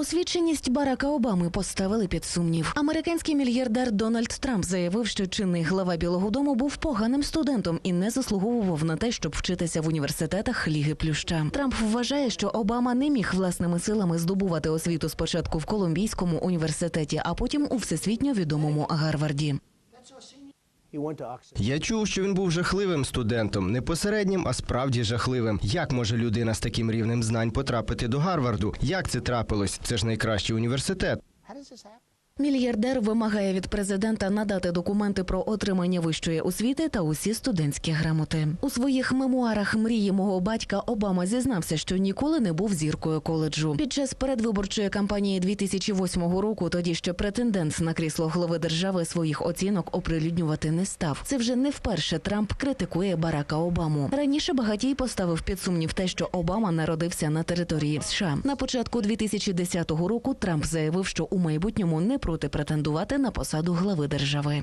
Освіченість Барака Обами поставили під сумнів. Американський мільярдер Дональд Трамп заявив, що чинний глава Білого Дому був поганим студентом і не заслуговував на те, щоб вчитися в університетах Ліги Плюща. Трамп вважає, що Обама не міг власними силами здобувати освіту спочатку в Колумбійському університеті, а потім у всесвітньо відомому Гарварді. Я чув, що він був жахливим студентом, не посереднім, а справді жахливим. Як може людина з таким рівнем знань потрапити до Гарварду? Як це трапилось? Це ж найкращий університет. Мільярдер вимагає від президента надати документи про отримання вищої освіти та усі студентські грамоти. У своїх мемуарах мрії мого батька Обама зізнався, що ніколи не був зіркою коледжу. Під час передвиборчої кампанії 2008 року тоді ще претендент на крісло голови держави своїх оцінок оприлюднювати не став. Це вже не вперше Трамп критикує Барака Обаму. Раніше багатій поставив під сумнів те, що Обама народився на території США. На початку 2010 року Трамп заявив, що у майбутньому не проти претендувати на посаду глави держави.